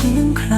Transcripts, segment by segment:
เคียงใคร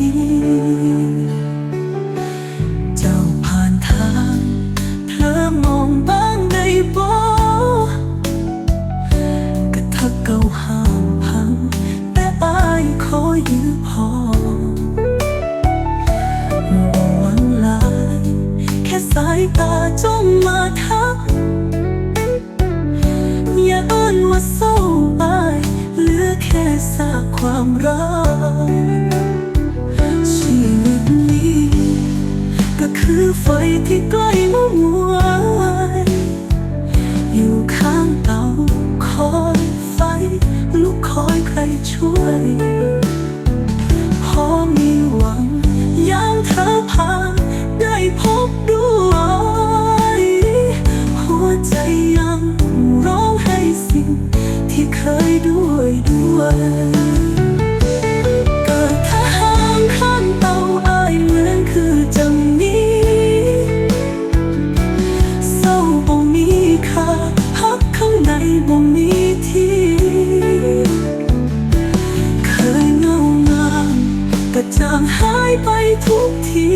เจ้าผ่านทาง เธอมองบ้างได้บ่ก็ทักเก่าห้ามพัง แต่อายขอยื้อพอบ่หวังลาย แค่สายตาจ้องมาทัก อย่าเอิ้นว่าเศร้าอายเหลือแค่ซากความรัก คือไฟที่ใกล้มามัวอยู่ข้างเตาคอยไฟ ลุกคอยใครช่วย พอมีหวังยามเธอผ่านได้พบด้วย หัวใจยังร้องให้สิ่งที่เคยด้วยด้วย บ่มีที่ เคยเงางามแต่จางหายไปทุกที